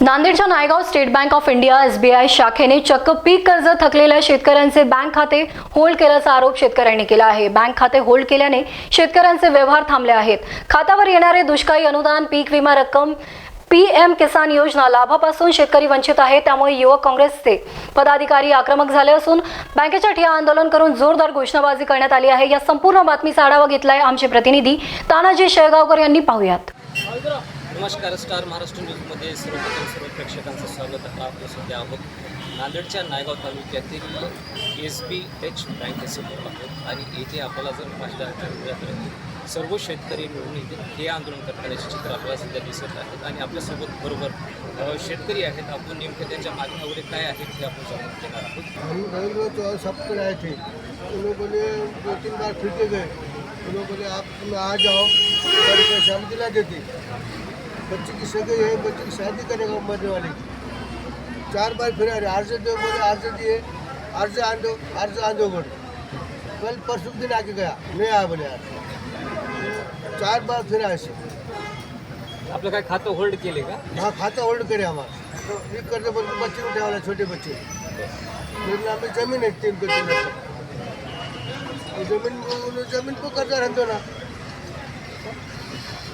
नांदेडच्या Naigaon State Bank of India SBI शाखेने चक्क पीक कर्ज थकलेल्या शेतकऱ्यांचे बँक खाते होल्ड केल्याचा आरोप शेतकऱ्यांनी केला आहे. बँक खाते होल्ड केल्याने शेतकऱ्यांचे व्यवहार थांबले आहेत. खात्यावर येणारे दुष्काळी अनुदान पीक विमा रक्कम पी एम किसान योजना लाभापासून शेतकरी वंचित आहे त्यामुळे युवक काँग्रेसचे पदाधिकारी आक्रमक झाले असून बँकेच्या ठिया आंदोलन करून जोरदार घोषणाबाजी करण्यात आली आहे. या संपूर्ण बातमीचा आढावा घेतलाय आमचे प्रतिनिधी तानाजी शेळगावकर यांनी पाहुयात. नमस्कार स्टार महाराष्ट्र न्यूजमध्ये सर्वप्रथम सर्व प्रेक्षकांचं स्वागत. आहे आपण सध्या आहोत नांदेडच्या नायगाव तालुक्यातील एस बी एच बँकेसमोर आहोत. आणि येथे आपल्याला जर पाहिलं सर्व शेतकरी मिळून येथे हे आंदोलन करतानाचे चित्र आपल्याला सध्या दिसत आहेत. आणि आपल्यासोबत बरोबर शेतकरी आहेत. आपण नेमकं त्यांच्या मागण्या वगैरे काय आहेत हे आपण जाणून घेणार आहोत. हम आए थे दो तीन बार फिरते गए आप आ जाओ पैसे दिला देते बच्चे की सगे है बच्चे की शादी करेगा मरने वाले की। चार बार फिर आ रहे अर्ज़ दो बोले अर्ज़ दिए अर्ज़ आन दो अर्ज़ आन दो बोले। कल परसों के दिन आके गया नहीं आया बोले आज चार बार फिर आए से आपलं काय खातं होल्ड केले का हाँ खाता होल्ड करे हमारा तो ये करते बोलते बच्चे उठे वाला छोटे बच्चे। मेरे नाम ज़मीन है तीन को तीन। एकड़। तो ज़मीन ज़मीन को कर्जा रहते ना।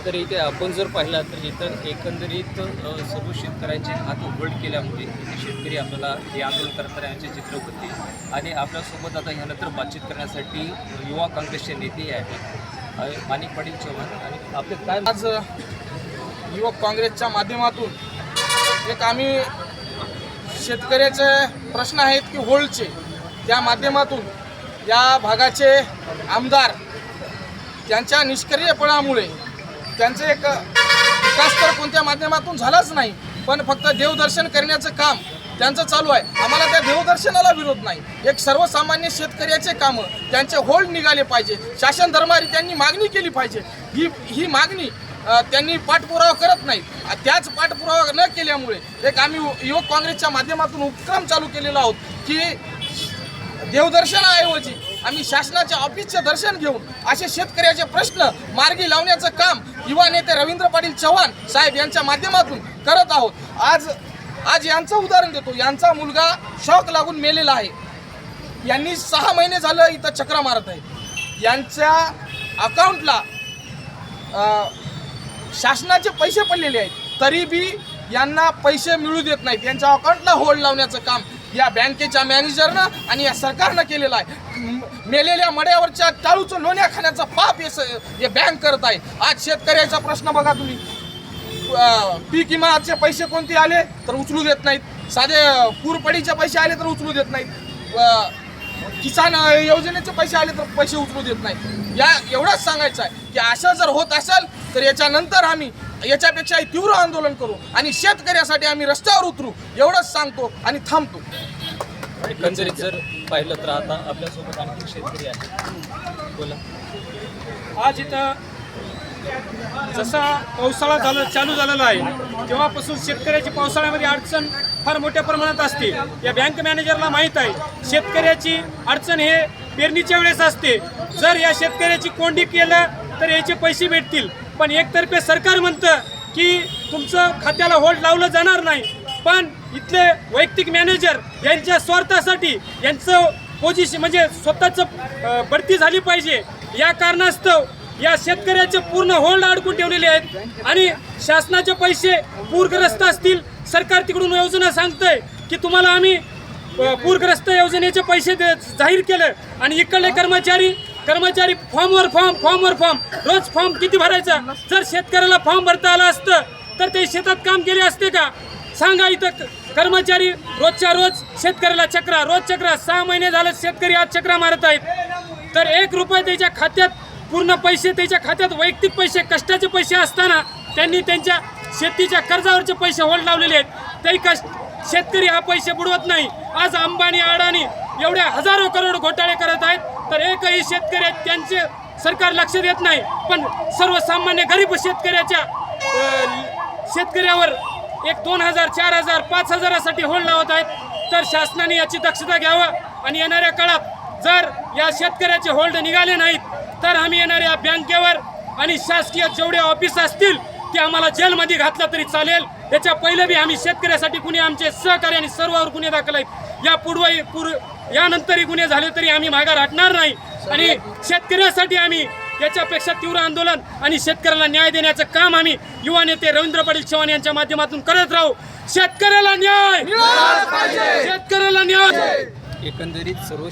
तर इथे आपण जर पाहिला तर इथं एकंदरीत सर्व शेतकऱ्यांचे हात होल्ड केल्यामुळे इथे शेतकरी आपल्याला हे आंदोलन करताना यांचे चित्र होते आणि आपल्यासोबत आता ह्यानंतर बातचीत करण्यासाठी युवा काँग्रेसचे नेते आहेत माणिक पाटील चव्हाण. आणि आपले काय आज युवक काँग्रेसच्या माध्यमातून एक आम्ही शेतकऱ्याचे प्रश्न आहेत की होल्डचे त्या माध्यमातून या भागाचे आमदार त्यांच्या निष्क्रियपणामुळे त्यांचे एक विकास तर कोणत्या माध्यमातून झालाच नाही पण फक्त देवदर्शन करण्याचं काम त्यांचं चालू आहे. आम्हाला त्या देवदर्शनाला विरोध नाही. एक सर्वसामान्य शेतकऱ्याचे कामं त्यांचे होल्ड निघाले पाहिजे. शासन धर्मारी त्यांनी मागणी केली पाहिजे. ही ही मागणी त्यांनी पाठपुरावा करत नाही. त्याच पाठपुरावा न केल्यामुळे एक आम्ही युवक काँग्रेसच्या माध्यमातून उपक्रम चालू केलेला आहोत की देवदर्शनाऐवजी आम्ही शासनाच्या ऑफिसचे दर्शन घेऊन असे शेतकऱ्याचे प्रश्न मार्गी लावण्याचं काम युवा नेते रवींद्र पाटील चव्हाण साहेब यांच्या माध्यमातून करत आहोत. आज आज यांचं उदाहरण देतो. यांचा मुलगा शॉक लागून मेलेला आहे. यांनी सहा महिने झालं इथं चक्रा मारत आहे. यांच्या अकाउंटला शासनाचे पैसे पडलेले आहेत. तरी बी यांना पैसे मिळू देत नाहीत. यांच्या अकाउंटला होल्ड लावण्याचं काम या बँकेच्या मॅनेजरनं आणि या सरकारनं केलेलं आहे. मेलेल्या मड्यावरच्या टाळूचं लोण्या खाण्याचा पाप हे स- हे बँक करत आहे. आज शेतकऱ्याचा प्रश्न बघा तुम्ही. पीक विमाचे पैसे कोणते आले तर उचलू देत नाहीत. साधे पूरपडीचे पैसे आले तर उचलू देत नाहीत. किसान योजनेचे पैसे आले तर पैसे उचलू देत नाही या एवढंच सांगायचं आहे की असं जर होत असेल तर याच्यानंतर आम्ही याच्यापेक्षाही तीव्र आंदोलन करू आणि शेतकऱ्यासाठी आम्ही रस्त्यावर उतरू. एवढंच सांगतो आणि थांबतो. एकंदरीत जर पाहिलं तर आता आपल्यासोबत आणखी शेतकरी आहे. बोला. आज इथं जसा पावसाळा झाला चालू झालेला आहे तेव्हापासून शेतकऱ्याची पावसाळ्यामध्ये अडचण फार मोठ्या प्रमाणात असते. या बँक मॅनेजरला माहीत आहे शेतकऱ्याची अडचण हे पेरणीच्या वेळेस असते. जर या शेतकऱ्याची कोंडी केलं तर याचे पैसे भेटतील. पण एकतर्फे सरकार म्हणतं की तुमचं खात्याला होल्ड लावलं जाणार नाही. पण इथले वैयक्तिक मॅनेजर यांच्या स्वार्थासाठी यांचं पोझिशन म्हणजे स्वतःचं बढती झाली पाहिजे. या कारणास्तव या शेतकऱ्याचे पूर्ण होल्ड अडकून ठेवलेले आहेत आणि शासनाचे पैसे पूरग्रस्त असतील सरकार तिकडून योजना सांगतंय की तुम्हाला आम्ही पूरग्रस्त योजनेचे पैसे दे- जाहीर केले आणि इकडले कर्मचारी कर्मचारी फॉर्मवर फॉर्म फॉर्मवर फॉर्म रोज फॉर्म किती भरायचा? जर शेतकऱ्याला फॉर्म भरता आला असतं तर ते शेतात काम केले असते का? सांगा इथं कर्मचारी रोजच्या रोज शेतकऱ्याला चक्रा रोज चक्रा. सहा महिने झालं शेतकरी आज चक्रा मारत आहेत. तर एक रुपये त्याच्या खात्यात पूर्ण पैसे त्याच्या खात्यात वैयक्तिक पैसे कष्टाचे पैसे असताना त्यांनी त्यांच्या शेतीच्या कर्जावरचे पैसे होल्ड लावलेले आहेत. ते कष्ट शेतकरी हा पैसे बुडवत नाही. आज अंबानी अडाणी एवढ्या हजारो करोड घोटाळे करत आहेत. तर एकही शेतकरी त्यांचे सरकार लक्ष देत नाही. पण सर्वसामान्य गरीब शेतकऱ्याच्या शेतकऱ्यावर एक दोन हजार चार हजार पाच हजारासाठी होल्ड लावत आहेत. तर शासनाने याची दक्षता घ्यावं आणि येणाऱ्या काळात जर या शेतकऱ्याचे होल्ड निघाले नाहीत तर आम्ही येणाऱ्या बँकेवर आणि शासकीय जेवढे ऑफिस असतील ते आम्हाला जेलमध्ये घातलं तरी चालेल. याच्या पहिले बी आम्ही शेतकऱ्यासाठी गुन्हे आमचे सहकार्य आणि सर्वावर गुन्हे दाखल आहेत. या पुढवाई पूर्व यानंतरही गुन्हे झाले तरी आम्ही माघार हटणार नाही. आणि शेतकऱ्यासाठी आम्ही याच्यापेक्षा तीव्र आंदोलन आणि शेतकऱ्याला न्याय देण्याचं काम आम्ही युवा नेते रवींद्र पाटील चव्हाण यांच्या माध्यमातून करत राहू. शेतकऱ्याला न्याय! शेतकऱ्याला न्याय! एकंदरीत सर्व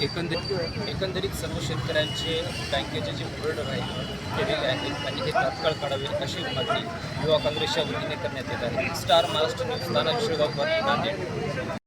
एकंदरीत एकंदरीत सर्व शेतकऱ्यांचे बँकेचे जे बोर्ड आहेत केलेले आहेत आणि हे तात्काळ काढावे अशी मागणी युवा काँग्रेसच्या वतीने करण्यात येत आहे. Star Maharashtra News Nana Shelgaonkar Nanded.